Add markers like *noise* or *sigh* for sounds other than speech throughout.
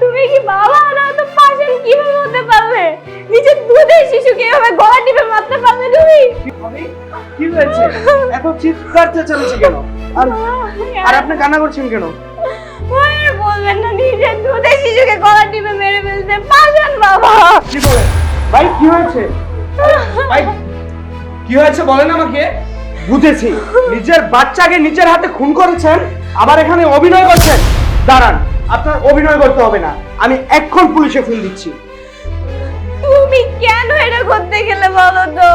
তুমি কি বাবা? না তো পাশে কীভাবে হতে পারলে? নিজের দুধের শিশুকে এভাবে গলা টিপে মারতে পারলে তুমি? কি হয়েছে? এত চিৎকার চেঁচামেচি কেন? আর আর আপনি কান্না করছেন কেন? আর বলবেন না নিজের দুধের শিশুকে গলা টিপে মেরে ফেলতে পারবেন বাবা? কি বলে? ভাই কি হয়েছে? ভাই কি হয়েছে বলেন আমাকে? বুঝেছি। নিজের বাচ্চাকে নিজের হাতে খুন করেছেন আবার এখানে অভিনয় করছেন। দাঁড়ান আপনার অভিনয় করতে হবে না। আমি এক্ষণ পুলিশে ফোন দিচ্ছি। তুমি কেন এটা করতে গেলে বলো তো?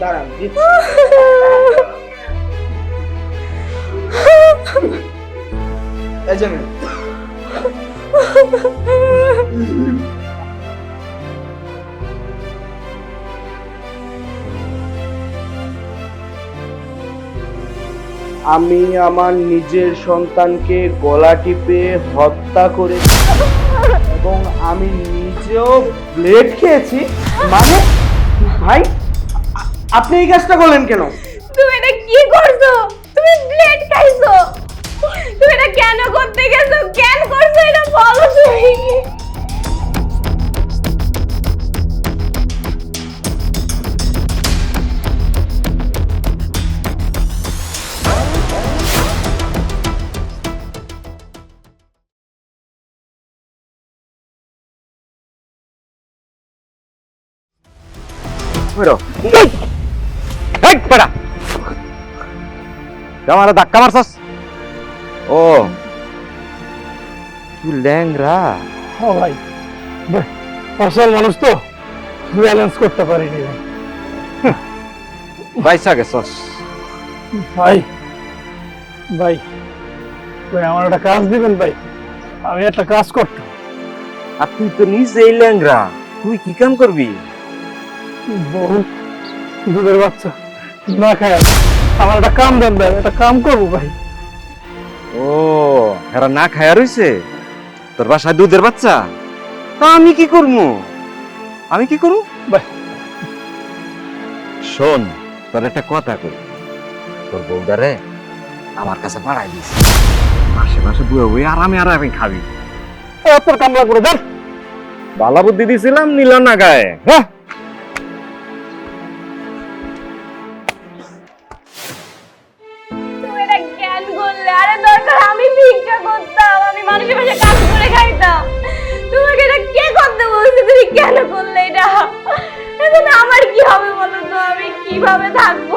দাঁড়ান দিচ্ছি। আমি আমার নিজের সন্তানকে গলা টিপে হত্যা করেছি এবং আমি নিজেও ব্লেড খেয়েছি। মানে ভাই, আপনি এই কাজটা করলেন কেন? তুমি এটা কি করছ? তুমি ব্লেড খাইছো। তুমি এটা কেন করতে গেছো? এই! আমার ধাক্কা মারছস? ও তুই ল্যাংরা ও ভাই আসল মানুষ তো ব্যালেন্স করতে পারিনি। ভাই। বাইসা গেছস ভাই ভাই ভাই আমার একটা কাজ দিবেন ভাই আমি একটা কাজ করতাম আর তুই তো নিজেই ল্যাংরা তুই কি কাম করবি? দুধের বাচ্চা। না খায় আমার একটা কাম দেন ভাই একটা কাম করব ভাই। ও এরা না খায়া রইছে? তোর বাসায় দুধের বাচ্চা? তা আমি কি করব আমি কি করব ভাই। শোন তোর একটা কথা কই। তোর বউদারে আমার কাছে বাড়াই দিস। মাসে মাসে বুয়ে বুয়ে আরামে আরামে খাবি। এ, তোর কামলা করে দেন বালা বুদ্ধি দিছিলাম নিল না গায়ে। হ্যাঁ? দরকার, আমি ভিক্ষা করতাম, আমি মানুষের পাশে কাজ করে খাইতাম। তোমাকে এটা কে করতে বলছে? তুমি কেন করলে এটা? এখন আমার কি হবে বলো তো? আমি কীভাবে থাকব?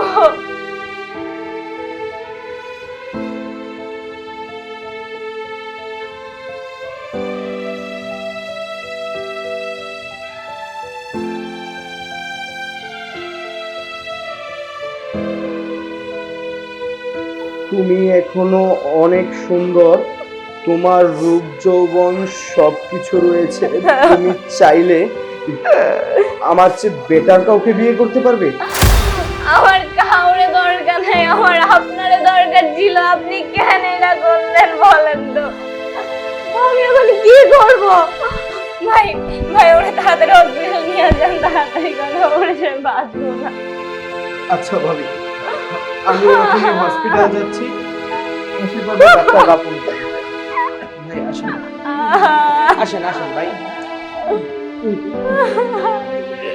তুমি এখনও অনেক সুন্দর। তোমার রূপ যৌবন সবকিছু রয়েছে। তুমি চাইলে আমার চেয়ে বেটার কাউকে বিয়ে করতে পারবে? আমার কাউরে দরকার নেই আমার আপনারে দরকার ছিল। আপনি কেন এটা করলেন বলেন তো? আমি এখন কি করব? ভাই ভাই ওরে তাড়াতাড়ি হসপিটাল নিয়ে যান তাড়াতাড়ি করে ওরে সে বাঁচবো না। আচ্ছা ভাবি। আমি ওখানে হসপিটাল যাচ্ছি। আশীর্বাদ ডাক্তার বাপুন ভাই আসেন। আসেন আসেন ভাই। *laughs*